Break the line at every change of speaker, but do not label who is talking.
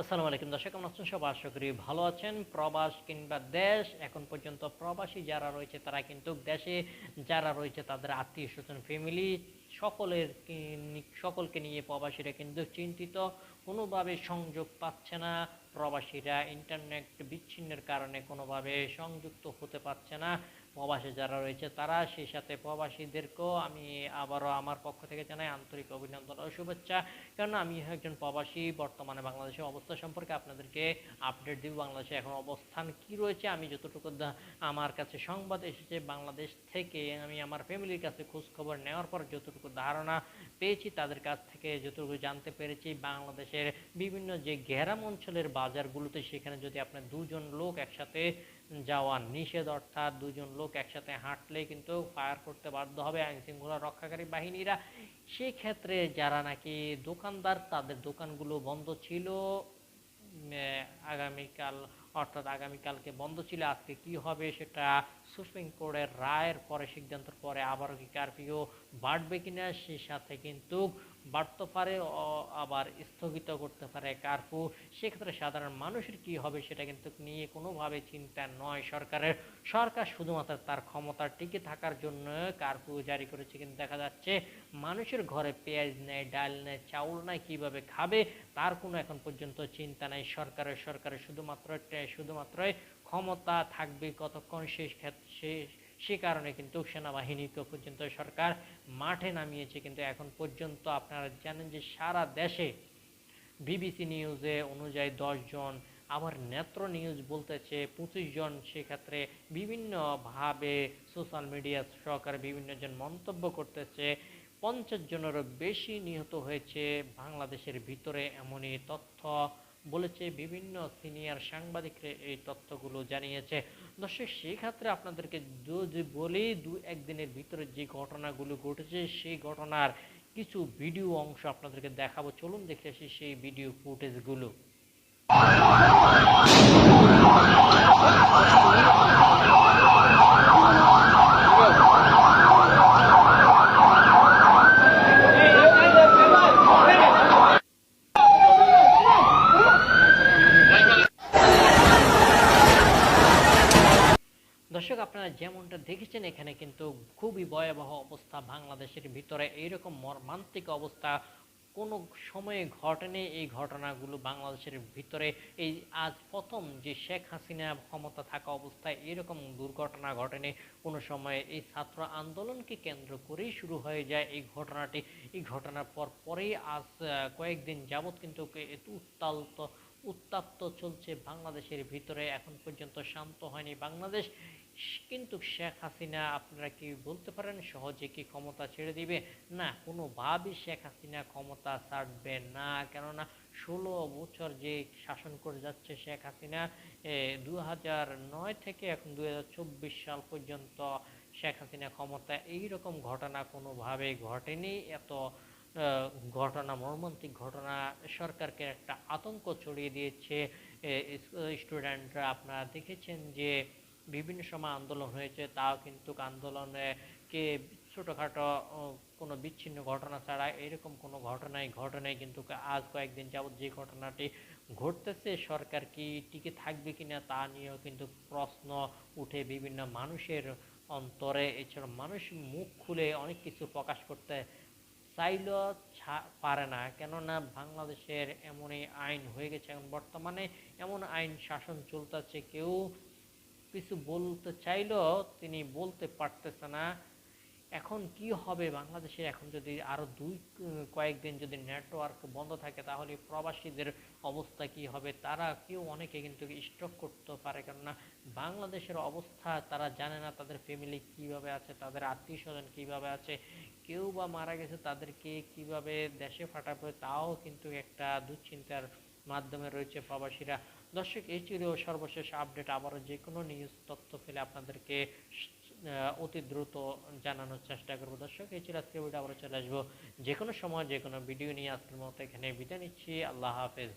আসসালামু আলাইকুম। দর্শক, কেমন আছেন? সব আশা করি ভালো আছেন। প্রবাস কিংবা দেশ, এখন পর্যন্ত প্রবাসী যারা রয়েছে, তারা কিন্তু দেশে যারা রয়েছে, তাদের আত্মীয় স্বজন ফ্যামিলি সকলের সকলকে নিয়ে প্রবাসীরা কিন্তু চিন্তিত, কোনোভাবে সংযোগ পাচ্ছে না। প্রবাসীরা ইন্টারনেট বিচ্ছিন্নের কারণে কোনোভাবে সংযুক্ত হতে পারছে না। প্রবাসী যারা রয়েছে তারা সেই সাথে প্রবাসীদেরকেও আমি আবারও আমার পক্ষ থেকে জানাই আন্তরিক অভিনন্দন ও শুভেচ্ছা। কেননা আমি একজন প্রবাসী, বর্তমানে বাংলাদেশের অবস্থা সম্পর্কে আপনাদেরকে আপডেট দিব, বাংলাদেশে এখন অবস্থান কি রয়েছে, আমি যতটুকু আমার কাছে সংবাদ এসেছে বাংলাদেশ থেকে, আমি আমার ফ্যামিলির কাছে খোঁজ খবর নেওয়ার পর যতটুকু ধারণা পেয়েছি, তাদের কাছ থেকে যতটুকু জানতে পেরেছি, বাংলাদেশের বিভিন্ন যে গ্যারাম অঞ্চলের বাজারগুলোতে সেখানে যদি আপনার দুজন লোক একসাথে যাওয়া নিষেধ, অর্থাৎ দুজন লোক একসাথে হাঁটলে কিন্তু ফায়ার করতে বাধ্য হবে আইন শৃঙ্খলা রক্ষাকারী বাহিনীরা। সেক্ষেত্রে যারা নাকি দোকানদার, তাদের দোকানগুলো বন্ধ ছিল। আগামীকাল, অর্থাৎ আগামীকালকে বন্ধ ছিল, আজকে কি হবে সেটা সুপ্রিম কোর্টের রায়ের পরে, সিদ্ধান্তের পরে আবারও কি কারফিউ বাড়বে কিনা সেই সাথে কিন্তু বাড়তে পারে আবার স্থগিত করতে পারে কারফিউ। সেক্ষেত্রে সাধারণ মানুষের কি হবে সেটা কিন্তু নিয়ে কোনোভাবে চিন্তা নয়। সরকারের, সরকার শুধুমাত্র তার ক্ষমতা টিকে থাকার জন্য কারফিউ জারি করেছে কিন্তু দেখা যাচ্ছে মানুষের ঘরে পেঁয়াজ নেই, ডাল নেই, চাউল নাই, কীভাবে খাবে তার কোনো এখন পর্যন্ত চিন্তা নাই। সরকারের সরকারের শুধুমাত্র শুধুমাত্রই ক্ষমতা থাকবে কতক্ষণ শেষ ক্ষেত্রে সে কারণে কিন্তু সেনাবাহিনীকে পর্যন্ত সরকার মাঠে নামিয়েছে। কিন্তু এখন পর্যন্ত আপনারা জানেন যে সারা দেশে বিবিসি নিউজে অনুযায়ী জন, আবার নেত্র নিউজ বলতেছে পঁচিশ জন, সেক্ষেত্রে বিভিন্নভাবে সোশ্যাল মিডিয়া সহকারে বিভিন্ন জন মন্তব্য করতেছে। পঞ্চাশ জনেরও বেশি নিহত হয়েছে। বাংলাদেশের ভিতরে এমনই তথ্য বলেছে, বিভিন্ন সিনিয়র সাংবাদিকরা এই তথ্যগুলো জানিয়েছে। দর্শক সেই ক্ষেত্রে আপনাদেরকে যদি বলি, দু একদিনের ভিতরে যে ঘটনাগুলো ঘটেছে, সেই ঘটনার কিছু ভিডিও অংশ আপনাদেরকে দেখাবো। চলুন দেখে আসি সেই ভিডিও ফুটেজগুলো। দর্শক, আপনারা যেমনটা দেখেছেন, এখানে কিন্তু খুবই ভয়াবহ অবস্থা বাংলাদেশের ভিতরে। এইরকম মর্মান্তিক অবস্থা কোনো সময়ে ঘটেনি। এই ঘটনাগুলো বাংলাদেশের ভিতরে, এই আজ প্রথম যে শেখ হাসিনা ক্ষমতা থাকা অবস্থায় এরকম দুর্ঘটনা ঘটেনি। কোনো সময়ে এই ছাত্র আন্দোলনকে কেন্দ্র করেই শুরু হয়ে যায় এই ঘটনাটি। এই ঘটনার পর পরেই আজ কয়েকদিন যাবৎ কিন্তু এত উত্তালত উত্তাপ্ত চলছে বাংলাদেশের ভিতরে। এখন পর্যন্ত শান্ত হয়নি বাংলাদেশ। কিন্তু শেখ হাসিনা, আপনারা কি বলতে পারেন, সহজে কি ক্ষমতা ছেড়ে দিবে? না, কোনোভাবেই শেখ হাসিনা ক্ষমতা ছাড়বে না। কেননা ষোলো বছর যে শাসন করে যাচ্ছে শেখ হাসিনা দু নয় থেকে এখন দু হাজার চব্বিশ সাল পর্যন্ত শেখ হাসিনা ক্ষমতা, এইরকম ঘটনা কোনোভাবে ঘটেনি। এত ঘটনা, মর্মান্তিক ঘটনা সরকারকে একটা আতঙ্ক ছড়িয়ে দিয়েছে। স্টুডেন্টরা আপনারা দেখেছেন যে বিভিন্ন সময় আন্দোলন হয়েছে, তাও কিন্তু আন্দোলনে কে ছোটোখাটো কোনো বিচ্ছিন্ন ঘটনা ছাড়া এরকম কোনো ঘটনাই ঘটনাই কিন্তু আজ কয়েকদিন যাবত যে ঘটনাটি ঘটতেছে, সরকার কি টিকে থাকবে কিনা তা নিয়েও কিন্তু প্রশ্ন উঠে বিভিন্ন মানুষের অন্তরে। এছাড়া মানুষ মুখ খুলে অনেক কিছু প্রকাশ করতে চাইলেও পারে না। কেননা বাংলাদেশের এমনই আইন হয়ে গেছে, এখন বর্তমানে এমন আইন শাসন চলতেছে, কেউ কিছু বলতে চাইলেও তিনি বলতে পারতেছে না। এখন কি হবে বাংলাদেশে এখন যদি আরও দুই, কয়েকদিন যদি নেটওয়ার্ক বন্ধ থাকে, তাহলে প্রবাসীদের অবস্থা কি হবে? তারা কেউ অনেকে কিন্তু স্ট্রোক করতে পারে। কেননা বাংলাদেশের অবস্থা তারা জানে না, তাদের ফ্যামিলি কীভাবে আছে, তাদের আত্মীয় স্বজন কীভাবে আছে, কেউ বা মারা গেছে তাদেরকে কীভাবে দেশে পাঠাবে, তাও কিন্তু একটা দুশ্চিন্তার মাধ্যমে রয়েছে প্রবাসীরা। দর্শক, এই ছিল সর্বশেষ আপডেট আবারও যে কোনো নিউজ তথ্য পেলে আপনাদেরকে অতি দ্রুত জানানোর চেষ্টা করব। দর্শক, এই ছিল আজকে ভিডিও আবার চলে আসব যে কোনো সময় যে কোনো ভিডিও নিয়ে। আজকের মতো এখানে বিদায় নিচ্ছি। আল্লাহ হাফেজ।